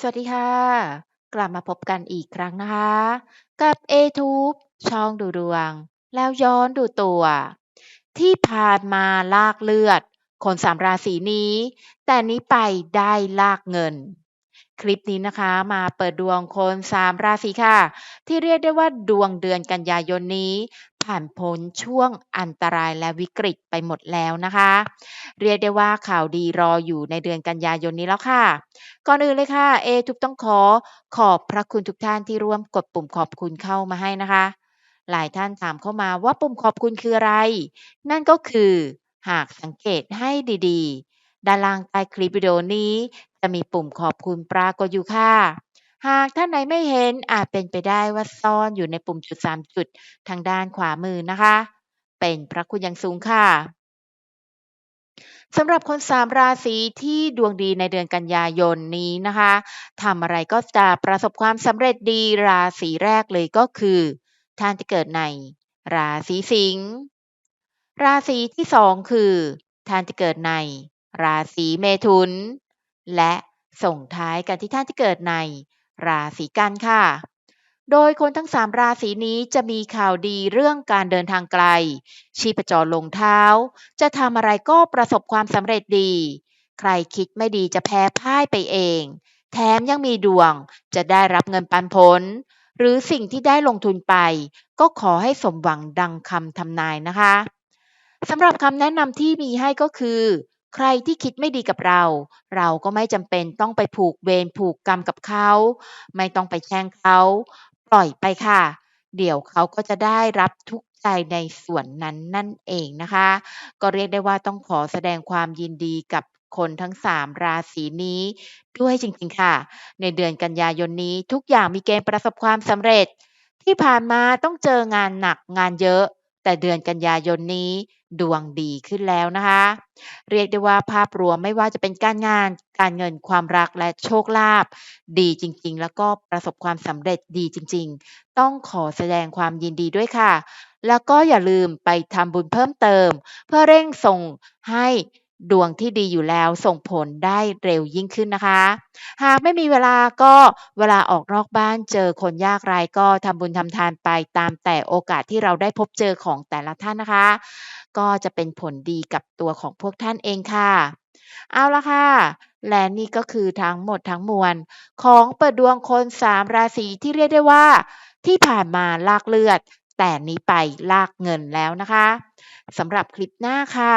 สวัสดีค่ะ กลับมาพบกันอีกครั้งนะคะ กับ A-Tube ช่องดูดวง แล้วย้อนดูตัว ที่ผ่านมาลากเลือด คนสามราศีนี้ แต่นี้ไปได้ลากเงิน คลิปนี้นะคะมาเปิดดวงคนสามราศีค่ะ ที่เรียกได้ว่าดวงเดือนกันยายนนี้ผ่านพ้นช่วงอันตรายและวิกฤตไปหมดแล้วนะคะ เรียกได้ว่าข่าวดีรออยู่ในเดือนกันยายนนี้แล้วค่ะ ก่อนอื่นเลยค่ะ เอทุกต้องขอขอบพระคุณทุกท่านที่ร่วมกดปุ่มขอบคุณเข้ามาให้นะคะ หลายท่านถามเข้ามาว่าปุ่มขอบคุณคืออะไร นั่นก็คือหากสังเกตให้ดีๆ ด้านล่างใต้คลิปวิดีโอนี้ จะมีปุ่มขอบคุณปรากฏอยู่ค่ะ หากท่านไหนไม่เห็นอาจเป็นไปได้ว่าซ่อนอยู่ในปุ่มจุด 3 จุดทางด้านขวามือนะคะ เป็นพระคุณอย่างสูงค่ะสำหรับคนสามราศีที่ดวงดีในเดือนกันยายนนี้นะคะทำอะไรก็จะประสบความสำเร็จดีราศีแรกเลยก็คือ ท่านที่เกิดในราศีสิงห์ราศีที่2คือ ท่านที่เกิดใน ราศีเมถุน และส่งท้ายกันที่ท่านที่เกิดใน ราศีกันค่ะ โดยคนทั้ง 3 ราศีนี้จะมีข่าวดีเรื่องการเดินทางไกล ชีพจรลงเท้า จะทำอะไรก็ประสบความสำเร็จดี ใครคิดไม่ดีจะแพ้พ่ายไปเอง แถมยังมีดวง จะได้รับเงินปันผล หรือสิ่งที่ได้ลงทุนไป ก็ขอให้สมหวังดังคำทำนายนะคะสำหรับคำแนะนำที่มีให้ก็คือ ใครที่คิดไม่ดีกับเรา เราก็ไม่จำเป็นต้องไปผูกเวรผูกกรรมกับเขา ไม่ต้องไปแช่งเขาปล่อยไปค่ะ เดี๋ยวเขาก็จะได้รับทุกใจในส่วนนั้นนั่นเองนะคะ ก็เรียกได้ว่าต้องขอแสดงความยินดีกับคนทั้ง 3 ราศีนี้ด้วยจริงๆค่ะ ในเดือนกันยายนนี้ทุกอย่างมีเกณฑ์ประสบความสำเร็จ ที่ผ่านมาต้องเจองานหนักงานเยอะ แต่เดือนกันยายนนี้ ดวงดีขึ้นแล้วนะคะ เรียกได้ว่าภาพรวมไม่ว่าจะเป็นการงาน การเงินความรักและโชคลาภดีจริงๆ แล้วก็ประสบความสำเร็จดีจริง ๆ ต้องขอแสดงความยินดีด้วยค่ะ แล้วก็อย่าลืมไปทำบุญเพิ่มเติม เพื่อเร่งส่งให้ ดวงที่ดีอยู่แล้วส่งผลได้เร็วยิ่งขึ้นนะคะ หากไม่มีเวลาก็เวลาออกนอกบ้านเจอคนยากไร้ก็ทำบุญทำทานไปตามแต่โอกาสที่เราได้พบเจอของแต่ละท่านนะคะ ก็จะเป็นผลดีกับตัวของพวกท่านเองค่ะ เอาละค่ะ และนี่ก็คือทั้งหมดทั้งมวล ของเปิดดวงคน3ราศีที่เรียกได้ว่า ที่ผ่านมาลากเลือด แต่นี้ไปลากเงินแล้วนะคะสำหรับคลิปหน้าค่ะ